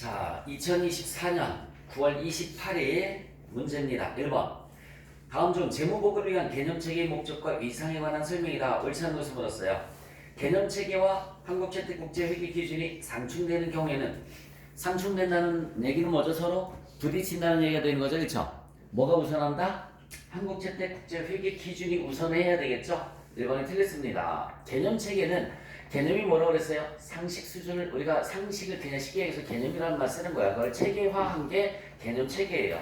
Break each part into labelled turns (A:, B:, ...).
A: 자, 2024년 9월 28일 문제입니다. 1번. 다음 중 재무보고를 위한 개념체계의 목적과 위상에 관한 설명이다. 옳지 않은 것을 물었어요. 개념체계와 한국채택국제회계 기준이 상충되는 경우에는 상충된다는 얘기는 뭐죠? 서로 부딪힌다는 얘기가 되는 거죠. 그렇죠? 뭐가 우선한다? 한국채택국제회계 기준이 우선해야 되겠죠? 1번이 틀렸습니다. 개념체계는 개념이 뭐라고 그랬어요? 상식 수준을 우리가 상식을 그냥 쉽게 해서 개념이라는 말 쓰는 거야. 그걸 체계화한 게 개념 체계예요.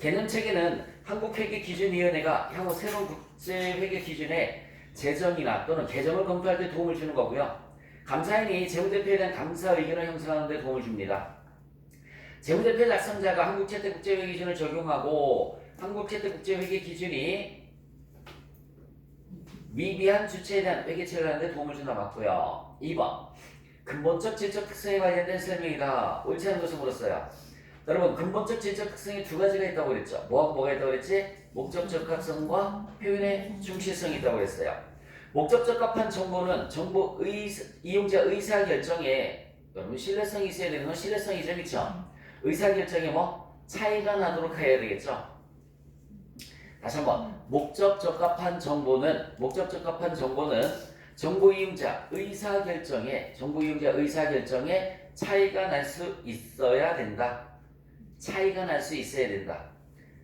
A: 개념 체계는 한국회계기준위원회가 향후 새로운 국제회계 기준의 제정이나 또는 개정을 검토할 때 도움을 주는 거고요. 감사인이 재무제표에 대한 감사 의견을 형성하는 데 도움을 줍니다. 재무제표 작성자가 한국채택국제회계 기준을 적용하고 한국채택국제회계 기준이 미비한 주체에 대한 회계체를 하는 데 도움을 준다 맞고요. 2번 근본적 질적 특성에 관련된 설명이다. 옳지 않은 것을 물었어요. 여러분 근본적 질적 특성이 두 가지가 있다고 그랬죠. 뭐하고 뭐가 있다고 그랬지? 목적 적합성과 표현의 충실성이 있다고 그랬어요. 목적 적합한 정보는 정보 의, 이용자 의사 결정에 여러분 신뢰성이 있어야 되는 건 신뢰성이죠, 그렇죠? 의사 결정에 뭐 차이가 나도록 해야 되겠죠. 다시 한번 목적 적합한 정보는 목적 적합한 정보는 정보 이용자 의사 결정에 정보 이용자 의사 결정에 차이가 날 수 있어야 된다. 차이가 날 수 있어야 된다.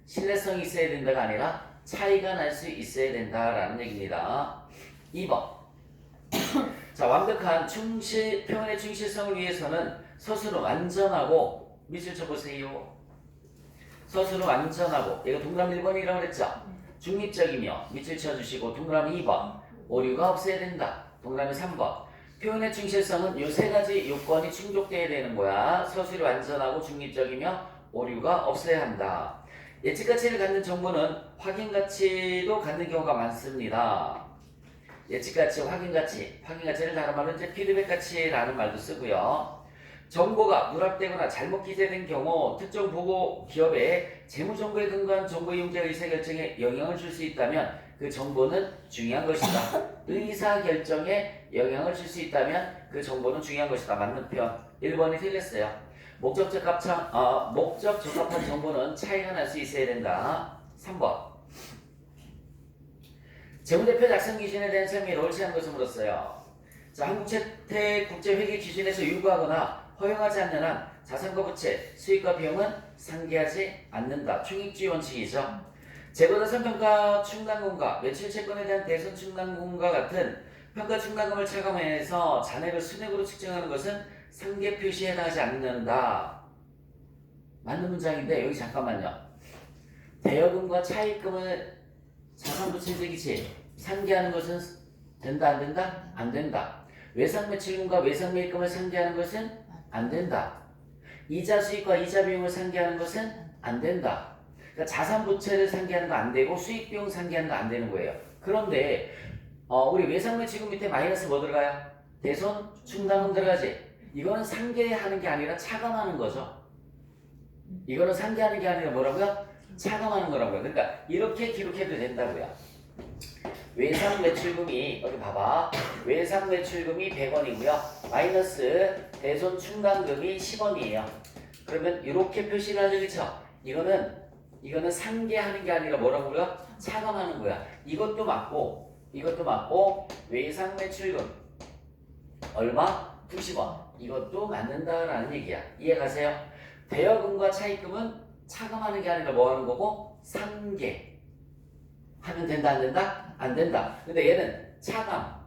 A: 신뢰성이 있어야 된다가 아니라 차이가 날 수 있어야 된다라는 얘기입니다. 2번. 자, 완벽한 충실, 표현의 충실성을 위해서는 서술은 완전하고 밑줄 쳐보세요. 서술은 완전하고 이거 동그라미 1번이라고 그랬죠? 중립적이며 밑줄 쳐주시고 동그라미 2번 오류가 없어야 된다. 동그라미 3번 표현의 충실성은 이세 가지 요건이 충족돼야 되는 거야. 서술이 완전하고 중립적이며 오류가 없어야 한다. 예측 가치를 갖는 정보는 확인 가치도 갖는 경우가 많습니다. 예측 가치, 확인 가치, 확인 가치를 다른 말로 이제 피드백 가치라는 말도 쓰고요. 정보가 누락되거나 잘못 기재된 경우 특정 보고 기업의 재무 정보에 근거한 정보 이용자 의사 결정에 영향을 줄 수 있다면 그 정보는 중요한 것이다. 의사 결정에 영향을 줄 수 있다면 그 정보는 중요한 것이다. 맞는 편. 1번이 틀렸어요. 목적 적합한 어, 목적 적합한 정보는 차이가 날 수 있어야 된다. 3번. 재무대표 작성 기준에 대한 설명이 옳지 않은 것을 물었어요. 자, 한국채택 국제회계 기준에서 요구하거나 허용하지 않는 한 자산과 부채, 수익과 비용은 상기하지 않는다. 총익주의 원칙이죠. 재고자산 평가 충당금과 매출 채권에 대한 대손 충당금과 같은 평가 충당금을 차감해서 잔액을 순액으로 측정하는 것은 상계 표시에 해당하지 않는다. 맞는 문장인데 여기 잠깐만요. 대여금과 차입금을 자산부채적이지 상계하는 것은 된다 안 된다? 안 된다. 외상 매출금과 외상 매입금을 상계하는 것은 안 된다. 이자 수익과 이자 비용을 상계하는 것은 안 된다. 그러니까 자산 부채를 상계하는 거 안 되고 수익 비용 상계하는 거 안 되는 거예요. 그런데 어, 우리 외상 매출금 밑에 마이너스 뭐 들어가요? 대손 충당금 들어가지. 이거는 상계하는 게 아니라 차감하는 거죠. 이거는 상계하는 게 아니라 뭐라고요? 차감하는 거라고요. 그러니까 이렇게 기록해도 된다고요. 외상 매출금이 여기 봐봐. 외상 매출금이 100원이고요. 마이너스 대손 충당금이 10원이에요. 그러면 이렇게 표시를 하죠, 그렇죠? 이거는 이거는 상계하는 게 아니라 뭐라고요? 차감하는 거야. 이것도 맞고 이것도 맞고 외상 매출금 얼마? 90원. 이것도 맞는다라는 얘기야. 이해가세요? 대여금과 차입금은 차감하는 게 아니라 뭐 하는 거고 상계 하면 된다 안 된다? 안 된다. 근데 얘는 차감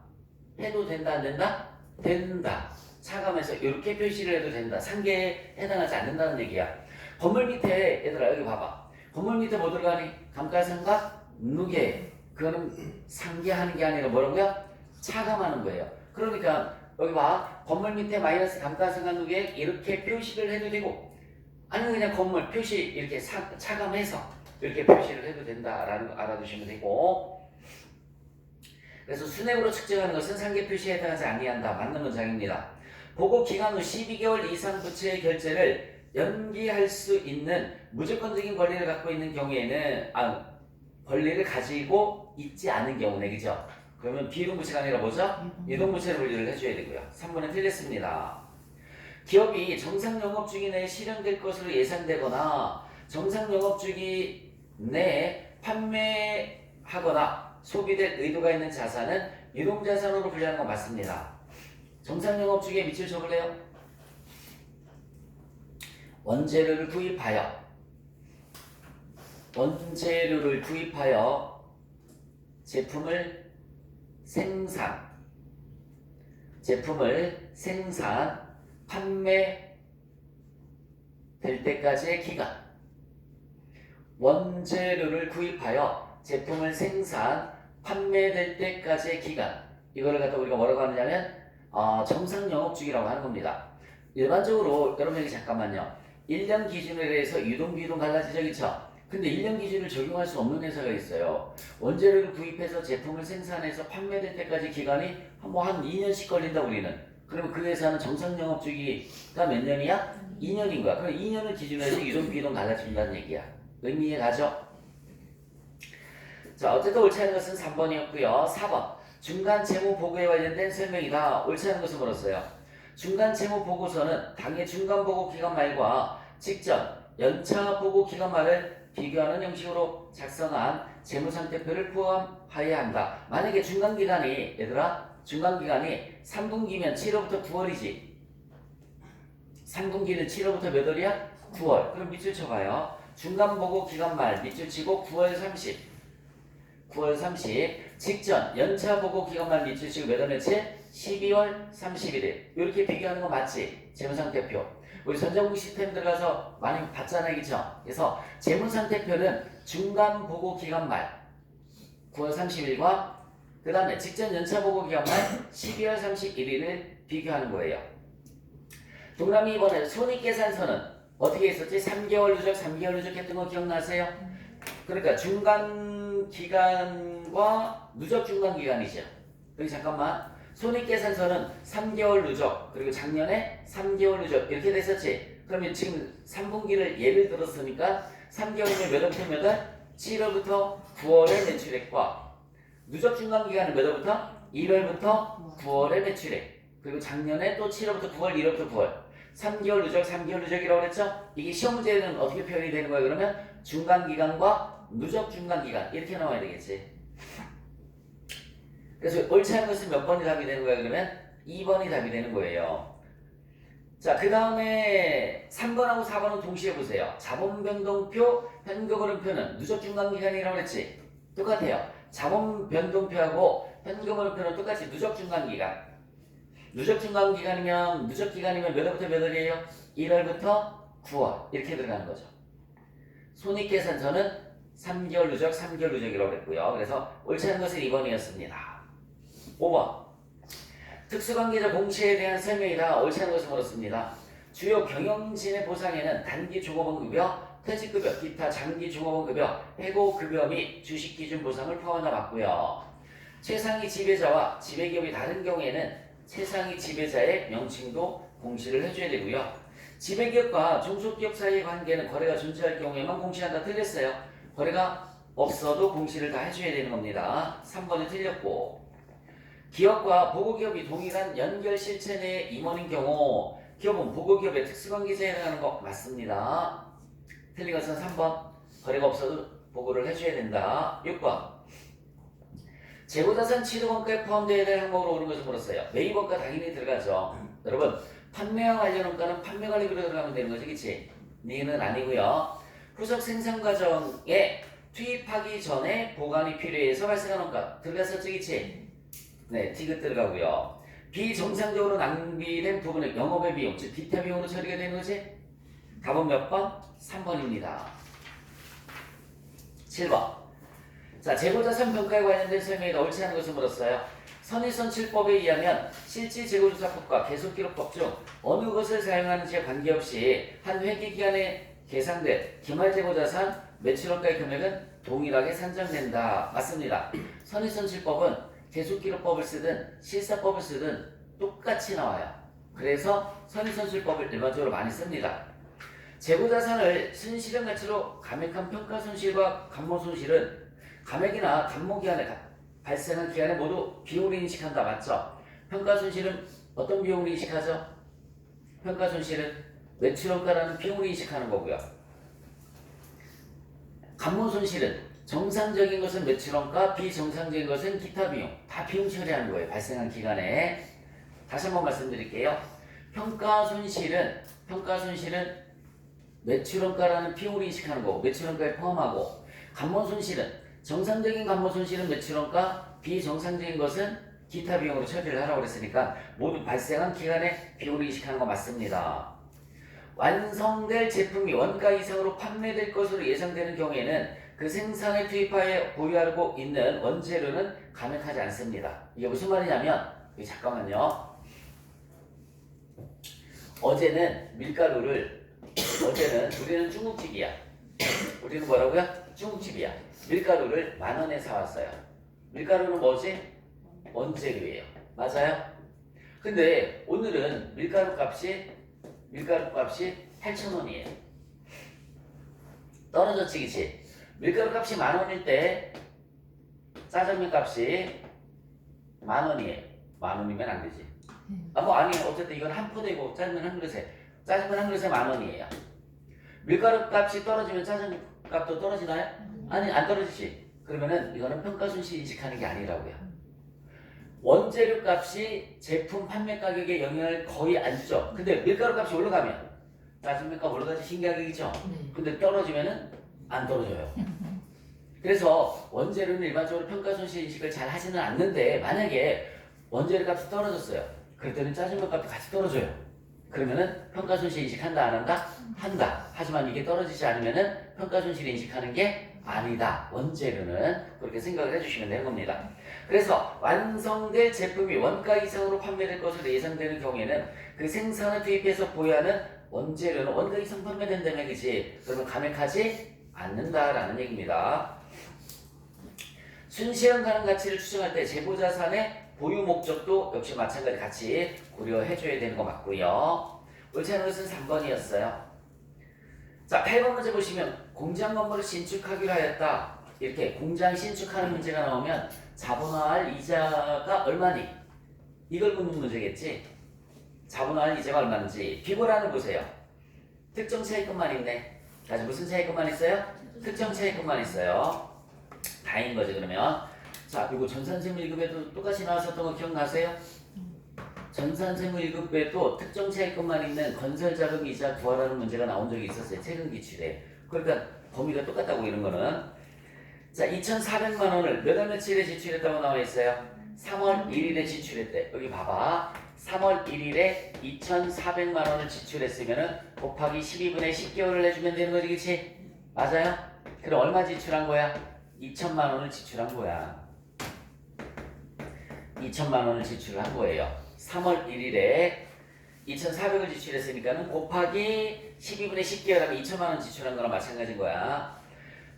A: 해도 된다 안 된다? 된다. 차감해서 이렇게 표시를 해도 된다. 상계에 해당하지 않는다는 얘기야. 건물 밑에 얘들아 여기 봐봐. 건물 밑에 뭐 들어가니? 감가상각 누계. 그거는 상계하는 게 아니라 뭐라고요? 차감하는 거예요. 그러니까 여기 봐. 건물 밑에 마이너스 감가상각 누계 이렇게 표시를 해도 되고 아니면 그냥 건물 표시 이렇게 사, 차감해서 이렇게 표시를 해도 된다라는 거 알아두시면 되고 그래서 순액으로 측정하는 것은 상계 표시에 해당하지 아니한다. 맞는 문장입니다. 보고 기간 후 12개월 이상 부채의 결제를 연기할 수 있는 무조건적인 권리를 갖고 있는 경우에는 아 권리를 가지고 있지 않은 경우네 그죠? 그러면 비이동 부채가 아니라 뭐죠? 이동 부채를 분리를 해줘야 되고요. 3번은 틀렸습니다. 기업이 정상 영업 주기 내에 실현될 것으로 예상되거나 정상 영업 주기 내에 판매하거나 소비될 의도가 있는 자산은 유동자산으로 분류하는 건 맞습니다. 정상 영업 주기에 밑줄 쳐볼래요? 원재료를 구입하여 원재료를 구입하여 제품을 생산 제품을 생산 판매 될 때까지의 기간 원재료를 구입하여 제품을 생산 판매될 때까지의 기간 이거를 갖다 우리가 뭐라고 하느냐면 어, 정상 영업 주기라고 하는 겁니다. 일반적으로 여러분에게 잠깐만요. 1년 기준에 대해서 유동 비유동 갈라지죠 그쵸? 근데 1년 기준을 적용할 수 없는 회사가 있어요. 원재료를 구입해서 제품을 생산해서 판매될 때까지 기간이 뭐한 2년씩 걸린다 우리는. 그러면 그 회사는 정상 영업 주기가 몇 년이야? 2년인 거야. 그럼 2년을 기준으로 해서 유동 비동 달라진다는 얘기야. 의미에 가죠? 자, 어쨌든 옳지 않은 것은 3번이었고요. 4번. 중간 재무 보고에 관련된 설명이다. 옳지 않은 것을 물었어요. 중간 재무 보고서는 당의 중간 보고 기간 말과 직전 연차 보고 기간 말을 비교하는 형식으로 작성한 재무상태표를 포함하여야 한다. 만약에 중간 기간이 얘들아 중간 기간이 3분기면 7월부터 9월이지. 3분기는 7월부터 몇 월이야? 9월. 그럼 밑줄 쳐봐요. 중간 보고 기간 말 밑줄 치고 9월 30. 9월 30. 직전 연차 보고 기간 말 밑줄 치고 몇월 며칠? 12월 31일. 이렇게 비교하는 거 맞지? 재무상태표. 우리 전자공 시스템 들어가서 많이 봤잖아요, 그죠? 그래서 재무상태표는 중간 보고 기간 말 9월 30일과 그 다음에 직전 연차 보고 기간 말 12월 31일을 비교하는 거예요. 동남이 이번에 손익계산서는 어떻게 했었지? 3개월 누적, 3개월 누적 했던 거 기억나세요? 그러니까 중간 기간과 누적 중간 기간이죠. 여기 잠깐만. 손익계산서는 3개월 누적, 그리고 작년에 3개월 누적 이렇게 됐었지. 그러면 지금 3분기를 예를 들었으니까 3개월이면 몇 월부터 몇 월? 7월부터 9월의 매출액과 누적 중간 기간은 몇 월부터? 1월부터 9월의 매출액. 그리고 작년에 또 7월부터 9월, 1월부터 9월. 3개월 누적, 3개월 누적이라고 그랬죠? 이게 시험 문제는 어떻게 표현이 되는 거예요? 그러면 중간 기간과 누적 중간 기간 이렇게 나와야 되겠지. 그래서 옳지 않은 것은 몇 번이 답이 되는 거예요? 그러면 2번이 답이 되는 거예요. 자, 그 다음에 3번하고 4번은 동시에 보세요. 자본 변동표, 현금 흐름표는 누적 중간 기간이라고 그랬지? 똑같아요. 자본 변동표하고 현금 흐름표는 똑같이 누적 중간 기간. 누적 중간 기간이면 누적 기간이면 몇 월부터 몇 월이에요? 1월부터 9월 이렇게 들어가는 거죠. 손익계산서는 3개월 누적, 3개월 누적이라고 그랬고요. 그래서 옳지 것은 2번이었습니다. 5번 특수관계자 공시에 대한 설명이다. 옳지 것을 물었습니다. 주요 경영진의 보상에는 단기 종업원급여, 퇴직급여, 기타 장기 종업원급여, 해고급여 및 주식기준 보상을 포함하나 봤고요. 최상위 지배자와 지배기업이 다른 경우에는 최상위 지배자의 명칭도 공시를 해줘야 되고요. 지배기업과 중소기업 사이의 관계는 거래가 존재할 경우에만 공시한다. 틀렸어요. 거래가 없어도 공시를 다 해줘야 되는 겁니다. 3번은 틀렸고 기업과 보고기업이 동일한 연결 실체 내 임원인 경우 기업은 보고기업의 특수관계자에 해당하는 거 맞습니다. 틀린 것은 3번 거래가 없어도 보고를 해줘야 된다. 6번 재고자산 취득원가에 포함되어야 될 항목으로 오른 것을 물었어요. 매입원가 당연히 들어가죠. 여러분 판매와 관련 원가는 판매관리비로 들어가면 되는 거죠. 그치? 니는 아니고요. 후속 생산 과정에 투입하기 전에 보관이 필요해서 발생한 원가 들어갔었죠. 그치? 네, 티귿 들어가고요. 비정상적으로 낭비된 부분은 영업의 비용, 즉 비타 비용으로 처리가 되는 거지? 답은 몇 번? 3번입니다. 7번. 자, 재고자산 평가에 관련된 설명이 옳지 않은 것을 물었어요. 선의선출법에 의하면 실질 재고조사법과 계속기록법 중 어느 것을 사용하는지에 관계없이 한 회계기간에 계상된 기말재고자산 매출원가의 금액은 동일하게 산정된다. 맞습니다. 선의선출법은 계속기록법을 쓰든 실사법을 쓰든 똑같이 나와요. 그래서 선의선출법을 일반적으로 많이 씁니다. 재고자산을 순실현 가치로 감액한 평가 손실과 감모 손실은 감액이나 감모 기간에 가- 발생한 기간에 모두 비용을 인식한다. 맞죠? 평가 손실은 어떤 비용을 인식하죠? 평가 손실은 매출원가라는 비용을 인식하는 거고요. 감모 손실은 정상적인 것은 매출원가, 비정상적인 것은 기타 비용. 다 비용 처리하는 거예요. 발생한 기간에. 다시 한번 말씀드릴게요. 평가 손실은 평가 손실은 매출원가라는 비용을 인식하는 거고 매출원가에 포함하고 감모 손실은 정상적인 감모 손실은 매출원가, 비정상적인 것은 기타 비용으로 처리를 하라고 그랬으니까 모두 발생한 기간에 비용을 인식하는 거 맞습니다. 완성될 제품이 원가 이상으로 판매될 것으로 예상되는 경우에는 그 생산에 투입하여 보유하고 있는 원재료는 감액하지 않습니다. 이게 무슨 말이냐면 잠깐만요. 어제는 밀가루를 어제는 우리는 중국집이야. 우리는 뭐라고요? 중국집이야. 밀가루를 만 원에 사왔어요. 밀가루는 뭐지? 원재료예요. 맞아요? 근데 오늘은 밀가루 값이 밀가루 값이 8,000원이에요. 떨어졌지, 그치? 밀가루 값이 만 원일 때 짜장면 값이 만 원이에요. 만 원이면 안 되지. 아, 뭐 아니에요. 어쨌든 이건 한 포대고 짜장면 한 그릇에 짜장면 한 그릇에 만 원이에요. 밀가루 값이 떨어지면 짜장면 값도 떨어지나요? 아니 안 떨어지지. 그러면은 이거는 평가 손실 인식하는 게 아니라고요. 원재료 값이 제품 판매 가격에 영향을 거의 안 주죠. 근데 밀가루 값이 올라가면 짜장면 값 올라가지 신가격이죠.
B: 네.
A: 근데 떨어지면은 안 떨어져요. 그래서 원재료는 일반적으로 평가 손실 인식을 잘 하지는 않는데 만약에 원재료 값이 떨어졌어요. 그랬더니 짜장면 값이 같이 떨어져요. 그러면은 평가 손실 인식한다 안 한다? 한다. 하지만 이게 떨어지지 않으면은 평가 손실 인식하는 게 아니다. 원재료는 그렇게 생각을 해주시면 되는 겁니다. 그래서 완성될 제품이 원가 이상으로 판매될 것으로 예상되는 경우에는 그 생산을 투입해서 보유하는 원재료는 원가 이상 판매된다면 그지? 그러면 감액하지 않는다라는 얘기입니다. 순시간 가능 가치를 추정할 때 재고자산의 보유 목적도 역시 마찬가지 같이 고려해줘야 되는 거 맞고요. 옳지 것은 3번이었어요. 자, 8번 문제 보시면 공장 건물을 신축하기로 하였다. 이렇게 공장 신축하는 문제가 나오면 자본화할 이자가 얼마니? 이걸 묻는 문제겠지. 자본화할 이자가 얼마인지 비고란을 보세요. 특정 차익금만 있네. 아직 무슨 차익금만 있어요? 특정 차익금만 있어요. 다인 거지 그러면. 자 그리고 전산세무일급에도 똑같이 나왔었던 거 기억나세요? 전산세무일급에도 특정 차익금만 있는 건설자금 이자 구하라는 문제가 나온 적이 있었어요. 최근 기출에. 그러니까 범위가 똑같다고 이런 거는. 자 2,400만 원을 몇 월 며칠에 지출했다고 나와 있어요? 3월 1일에 지출했대. 여기 봐봐. 3월 1일에 2,400만 원을 지출했으면은 곱하기 12분의 10개월을 해주면 되는 거지, 그치? 맞아요? 그럼 얼마 지출한 거야? 2천만 원을 지출한 거야. 2천만 원을 지출한 거예요. 3월 1일에 2,400을 지출했으니까는 곱하기 12분의 10개월 하면 2천만 원 지출한 거랑 마찬가지인 거야.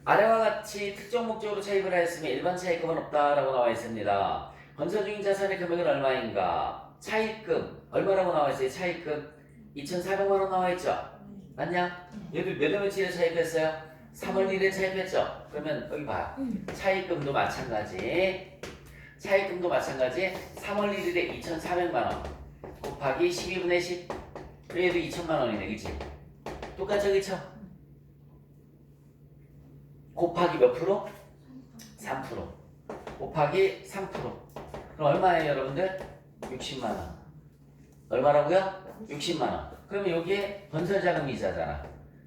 A: 아래와 같이 특정 목적으로 차입을 하였으면 일반 차입금은 없다라고 나와 있습니다. 건설 중인 자산의 금액은 얼마인가? 차입금 얼마라고 나와 있어요? 차입금 2,400만 원 나와 있죠? 맞냐? 얘도 몇월 며칠에 차입했어요? 3월 1일에 차입했죠? 그러면 여기 봐. 차입금도 마찬가지. 차입금도 마찬가지. 3월 1일에 2,400만 원 곱하기 12분의 10. 그래도 2천만 원이네, 그치? 똑같죠, 그쵸? 곱하기 몇 프로? 3%. 곱하기 3%. 그럼 얼마예요, 여러분들? 60만 원. 얼마라고요? 60만 원. 그러면 여기에 건설 자금 이자잖아.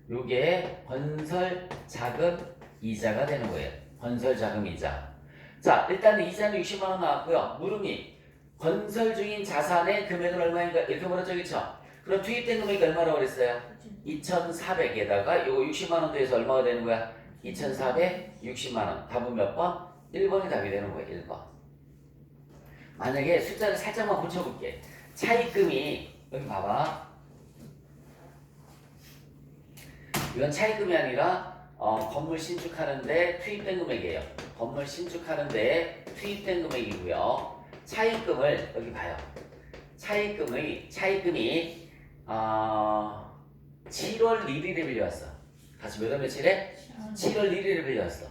A: 요게 건설 자금 이자가 되는 거예요. 건설 자금 이자. 자, 일단 이자는 60만 원 나왔고요. 물음이 건설 중인 자산의 금액은 얼마인가 이렇게 물었죠, 그렇죠? 그럼 투입된 금액이 얼마라고 그랬어요? 2,400에다가 요거 60만 원 더해서 얼마가 되는 거야? 2,460만 원. 답은 몇 번? 1번이 답이 되는 거예요, 1번. 만약에 숫자를 살짝만 고쳐볼게. 차입금이 여기 봐봐. 이건 차입금이 아니라 어, 건물 신축하는데 투입된 금액이에요. 건물 신축하는데 투입된 금액이고요. 차입금을 여기 봐요. 차입금의 차입금이 어, 7월 1일에 빌려왔어. 다시 몇월 며칠에? 7월 1일에 빌려왔어.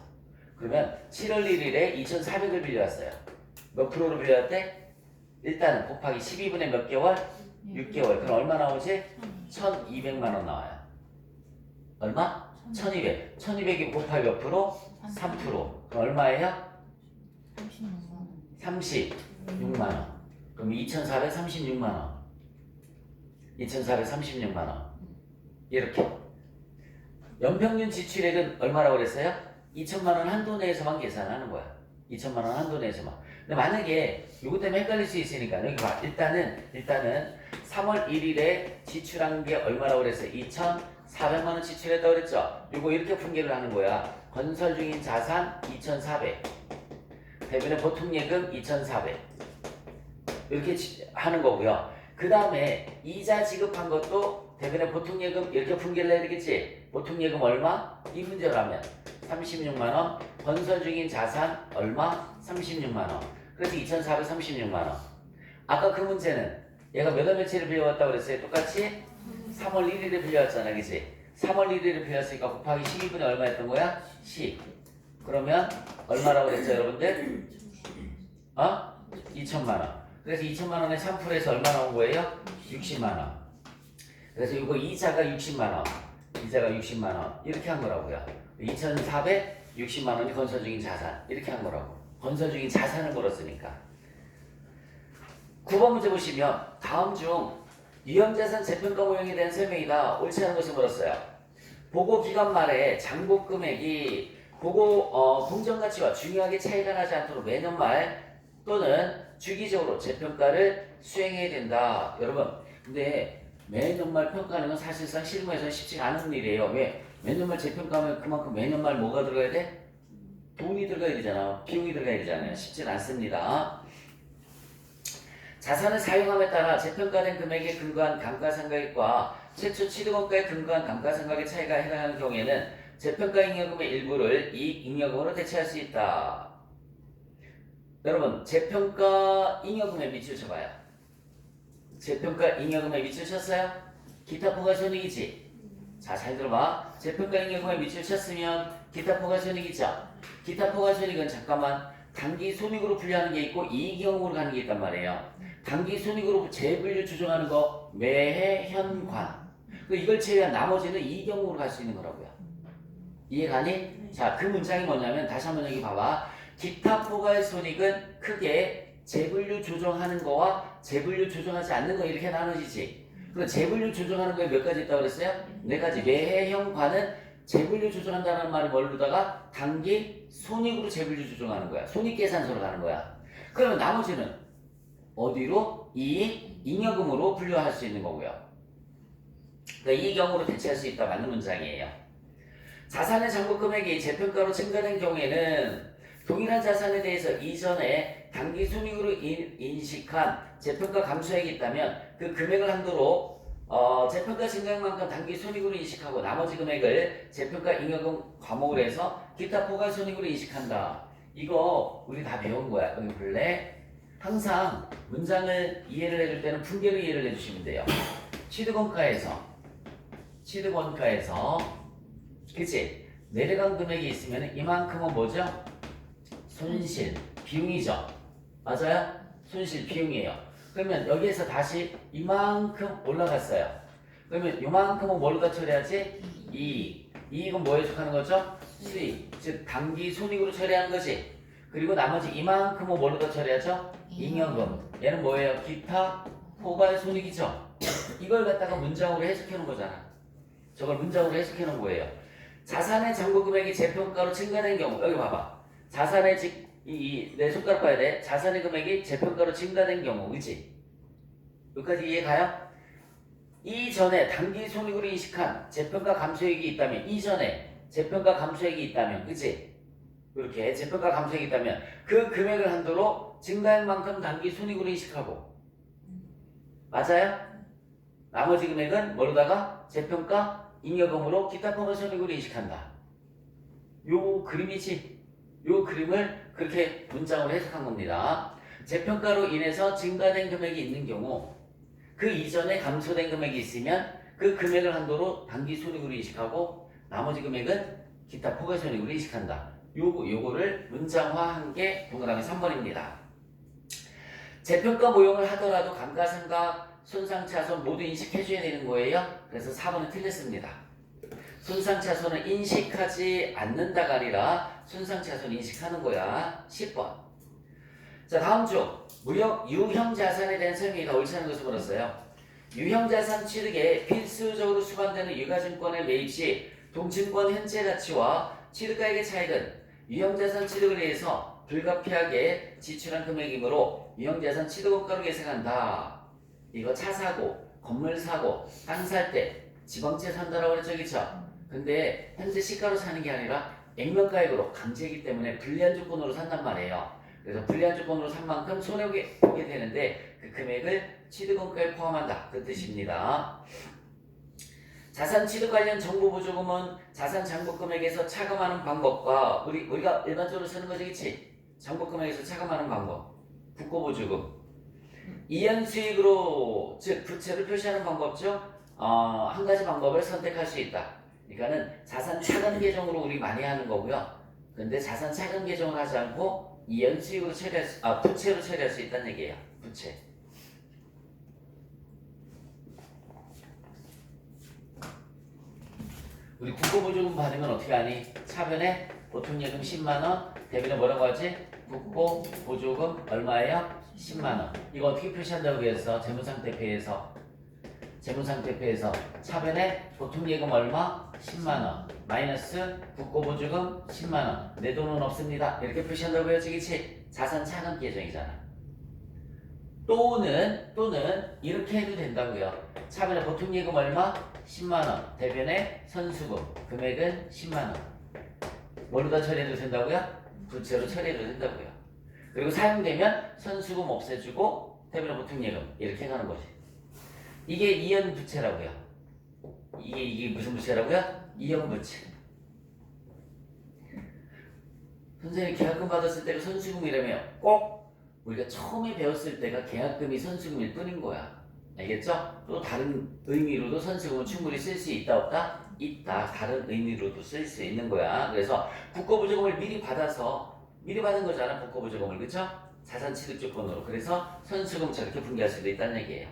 A: 그러면 7월 1일에 2,400을 빌려왔어요. 몇 프로로 빌려왔대? 일단 곱하기 12분의 몇 개월? 6개월. 그럼 얼마 나오지? 1200만 원 나와요. 얼마? 1200. 1200이 곱하기 몇 프로? 3%. 그럼 얼마예요? 36만 원. 그럼 2436만 원. 2436만 원. 이렇게. 연평균 지출액은 얼마라고 그랬어요? 2천만 원 한도 내에서만 계산하는 거야. 2천만 원 한도 내에서만. 근데 만약에 이것 때문에 헷갈릴 수 있으니까 여기 봐. 일단은 일단은 3월 1일에 지출한 게 얼마라고 그랬어요? 2,400만 원 지출했다고 그랬죠? 이거 이렇게 분계를 하는 거야. 건설 중인 자산 2,400. 대변의 보통 예금 2,400. 이렇게 지- 하는 거고요. 그 다음에 이자 지급한 것도 대변의 보통 예금 이렇게 분계를 해야 되겠지? 보통 예금 얼마? 이 문제라면 36만 원. 건설 중인 자산 얼마? 36만 원. 그래서 2,436만 원. 아까 그 문제는 얘가 몇월 며칠을 빌려왔다고 그랬어요? 똑같이 3월 1일에 빌려왔잖아, 그치? 3월 1일에 빌렸으니까 곱하기 12분의 얼마였던 거야? 10. 그러면 얼마라고 그랬죠, 여러분들? 어? 2천만 원. 그래서 2천만 원에 3%에서 얼마 나온 거예요? 60만 원. 그래서 이거 이자가 60만 원. 이자가 60만 원. 이렇게 한 거라고요. 2,460만 원이 건설 중인 자산. 이렇게 한 거라고. 건설 중인 자산을 물었으니까. 9번 문제 보시면 다음 중 유형자산 재평가 모형에 대한 설명이다. 옳지 않은 것을 물었어요. 보고 기간 말에 장복 금액이 보고 어, 공정 가치와 중요하게 차이가 나지 않도록 매년 말 또는 주기적으로 재평가를 수행해야 된다. 여러분, 근데 매년 말 평가하는 건 사실상 실무에서 쉽지 않은 일이에요. 왜? 매년 말 재평가하면 그만큼 매년 말 뭐가 들어가야 돼? 돈이 들어가야 되잖아. 비용이 들어가야 되잖아요. 쉽진 않습니다. 자산을 사용함에 따라 재평가된 금액에 근거한 감가상각액과 최초 취득원가에 근거한 감가상각의 차이가 해당하는 경우에는 재평가 잉여금의 일부를 이익 잉여금으로 대체할 수 있다. 여러분, 재평가 잉여금의 밑줄 쳐봐요. 재평가 잉여금의 밑줄 쳤어요? 기타 포괄손익이지? 자, 잘 들어봐. 재평가 잉여금의 밑줄 쳤으면 기타 포괄손익이죠? 기타 포괄손익은 잠깐만 단기 손익으로 분류하는 게 있고 이익형으로 가는 게 있단 말이에요. 단기 손익으로 재분류 조정하는 거 매해 현관. 그 이걸 제외한 나머지는 이익형으로 갈 수 있는 거라고요. 이해가니? 자, 그 문장이 뭐냐면 다시 한번 여기 봐봐. 기타 포괄 손익은 크게 재분류 조정하는 거와 재분류 조정하지 않는 거 이렇게 나눠지지. 그럼 재분류 조정하는 거에 몇 가지 있다고 그랬어요? 네 가지. 매해 형과는 재분류 조정한다는 말을 뭘로다가 단기 손익으로 재분류 조정하는 거야. 손익 계산서로 가는 거야. 그러면 나머지는 어디로? 이익, 잉여금으로 분류할 수 있는 거고요. 그러니까 이익형으로 대체할 수 있다 맞는 문장이에요. 자산의 잔고 금액이 재평가로 증가된 경우에는 동일한 자산에 대해서 이전에 단기 순익으로 인, 인식한 재평가 감소액이 있다면 그 금액을 한도로 어, 재평가 증가액만큼 단기 순익으로 인식하고 나머지 금액을 재평가 잉여금 과목으로 해서 기타 포괄 순익으로 인식한다. 이거 우리 다 배운 거야. 여기 볼래? 항상 문장을 이해를 해줄 때는 분계로 이해를 해주시면 돼요. 취득원가에서 취득원가에서 그치? 내려간 금액이 있으면 이만큼은 뭐죠? 손실, 비용이죠. 맞아요? 손실, 비용이에요. 그러면 여기에서 다시 이만큼 올라갔어요. 그러면 이만큼은 뭘로 처리하지? 이익. 이익은 뭐에 속하는 거죠? 수익. 즉 단기 손익으로 처리하는 거지. 그리고 나머지 이만큼은 뭘로 처리하죠? 잉여금. 얘는 뭐예요? 기타 포괄 손익이죠. 이걸 갖다가 문장으로 해석해 놓은 거잖아. 저걸 문장으로 해석해 놓은 거예요. 자산의 잔고 금액이 재평가로 증가된 경우 여기 봐봐. 자산의 직, 이, 이, 내 손가락 봐야 돼. 자산의 금액이 재평가로 증가된 경우, 그지? 여기까지 이해 가요? 이전에 단기 손익으로 인식한 재평가 감소액이 있다면, 이전에 재평가 감소액이 있다면, 그지? 이렇게 재평가 감소액이 있다면, 그 금액을 한도로 증가액만큼 단기 손익으로 인식하고, 맞아요? 나머지 금액은 뭐로다가 재평가 잉여금으로 기타 포괄 손익으로 인식한다. 요 그림이지. 요 그림을 그렇게 문장으로 해석한 겁니다. 재평가로 인해서 증가된 금액이 있는 경우 그 이전에 감소된 금액이 있으면 그 금액을 한도로 단기 손익으로 인식하고 나머지 금액은 기타 포괄 손익으로 인식한다. 요거 요거를 문장화한 게 동그라미 3번입니다. 재평가 모형을 하더라도 감가상각 손상차손 모두 인식해줘야 되는 거예요. 그래서 4번은 틀렸습니다. 손상차손은 인식하지 않는다가 아니라 손상차손 인식하는 거야. 10번. 자 다음 중 무역 유형 자산에 대한 설명이 다 옳지 않은 것을 물었어요. 유형 자산 취득에 필수적으로 수반되는 유가증권의 매입 시 동증권 현재 가치와 취득가액의 차익은 유형자산 취득을 위해서 불가피하게 지출한 금액이므로 유형자산 취득원가로 계산한다. 이거 차 사고, 건물 사고, 땅 살 때 지방채 산다라고 그랬죠, 그쵸? 근데 현재 시가로 사는 게 아니라 액면가액으로 강제이기 때문에 불리한 조건으로 산단 말이에요. 그래서 불리한 조건으로 산 만큼 손해보게 보게 되는데 그 금액을 취득원가에 포함한다. 그 뜻입니다. 자산 취득 관련 정보 보조금은 자산 잔고 금액에서 차감하는 방법과 우리 우리가 일반적으로 쓰는 거지, 그치? 잔고 금액에서 차감하는 방법, 국고 보조금, 이연 수익으로 즉 부채를 표시하는 방법죠. 어, 한 가지 방법을 선택할 수 있다. 그러니까는 자산 차감 계정으로 우리 많이 하는 거고요. 근데 자산 차감 계정을 하지 않고 이 연 수익으로 처리할 수, 아 부채로 처리할 수 있다는 얘기예요. 부채. 우리 국고보조금 받으면 어떻게 하니? 차변에 보통 예금 10만 원, 대변에 뭐라고 하지? 국고보조금 얼마예요? 10만 원. 이거 어떻게 표시한다고 그랬어? 재무상태표에서 재무상태표에서 차변에 보통 예금 얼마? 10만 원. 마이너스 국고보조금 10만 원. 내 돈은 없습니다. 이렇게 표시한다고 해야지, 그치? 자산 차감 계정이잖아. 또는 또는 이렇게 해도 된다고요. 차변에 보통 예금 얼마? 10만 원. 대변에 선수금 금액은 10만 원. 뭘로 다 처리해도 된다고요? 부채로 처리해도 된다고요. 그리고 사용되면 선수금 없애주고 대변에 보통 예금 이렇게 가는 거지. 이게 이연 부채라고요. 이게 이게 무슨 부채라고요? 이연 부채. 선생님 계약금 받았을 때가 선수금이라며 꼭 우리가 처음에 배웠을 때가 계약금이 선수금일 뿐인 거야. 알겠죠? 또 다른 의미로도 선수금은 충분히 쓸 수 있다 없다? 있다. 다른 의미로도 쓸 수 있는 거야. 그래서 국고보조금을 미리 받아서 미리 받은 거잖아. 국고보조금을 그쵸? 자산 취득 조건으로. 그래서 선수금 저렇게 분개할 수도 있다는 얘기예요.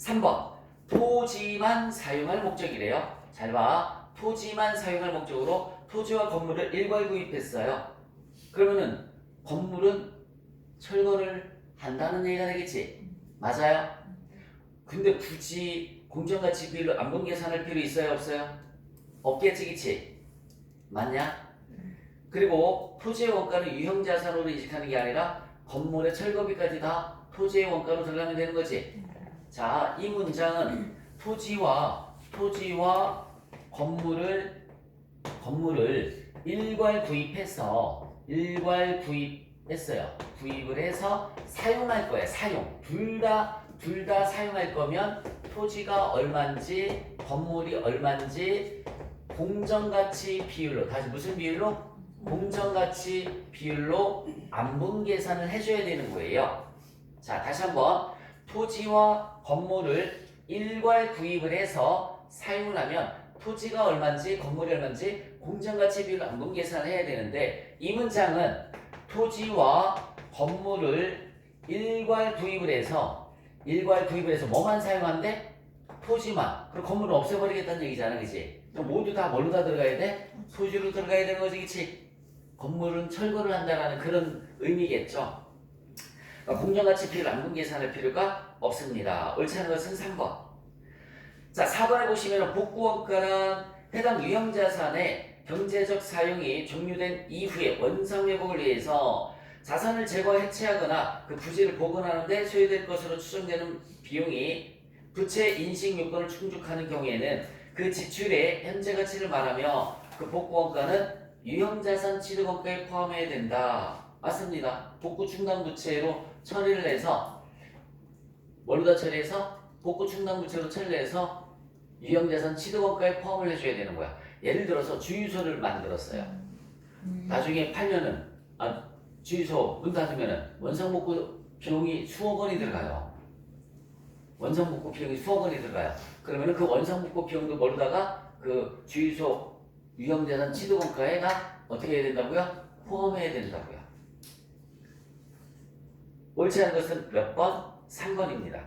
A: 3번 토지만 사용할 목적이래요. 잘 봐. 토지만 사용할 목적으로 토지와 건물을 일괄 구입했어요. 그러면은 건물은 철거를 한다는 얘기가 되겠지. 맞아요? 근데 굳이 공정가치 비율로 안분 계산할 필요 있어요 없어요? 없겠지 그치? 맞냐? 그리고 토지의 원가는 유형 자산으로 인식하는 게 아니라 건물의 철거비까지 다 토지의 원가로 들어가면 되는 거지 자 이 문장은 토지와 토지와 건물을 건물을 일괄 구입해서 일괄 구입했어요. 구입을 해서 사용할 거예요 사용. 둘 다 둘 다 사용할 거면 토지가 얼마인지 건물이 얼마인지 공정가치 비율로 다시 무슨 비율로? 공정가치 비율로 안분 계산을 해줘야 되는 거예요. 자 다시 한번 토지와 건물을 일괄 구입을 해서 사용을 하면 토지가 얼마인지 건물이 얼마인지 공정가치 비율로 안분 계산을 해야 되는데 이 문장은 토지와 건물을 일괄 구입을 해서 일괄 구입을 해서 뭐만 사용한대? 토지만. 그럼 건물은 없애버리겠다는 얘기잖아? 그럼 모두 다 뭘로 다 들어가야 돼? 토지로 들어가야 되는 거지, 그치? 건물은 철거를 한다라는 그런 의미겠죠. 그러니까 공정가치 비율 안분 계산할 필요가 없습니다. 옳지 않은 것은 3번. 자, 4번에 보시면 복구원가란 해당 유형자산의 경제적 사용이 종료된 이후에 원상 회복을 위해서 자산을 제거 해체하거나 그 부지를 복원하는데 소요될 것으로 추정되는 비용이 부채 인식 요건을 충족하는 경우에는 그 지출의 현재 가치를 말하며 그 복구원가는 유형자산 취득원가에 포함해야 된다. 맞습니다. 복구 충당 부채로 처리를 해서 뭘로 다 처리해서 복구 충당 부채로 처리를 해서 유형자산 취득원가에 포함을 해줘야 되는 거야. 예를 들어서 주유소를 만들었어요. 나중에 팔면은 아 주유소 문 닫으면은 원상복구 비용이 수억 원이 들어가요. 원상복구 비용이 수억 원이 들어가요. 그러면은 그 원상복구 비용도 모르다가 그 주유소 유형자산 취득원가에가 어떻게 해야 된다고요? 포함해야 된다고요. 옳지 않은 것은 몇 번? 3번입니다.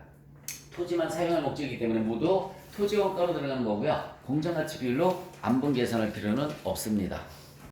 A: 토지만 사용할 목적이기 때문에 모두 토지 원가로 들어가는 거고요. 공정가치 비율로 안분 계산할 필요는 없습니다.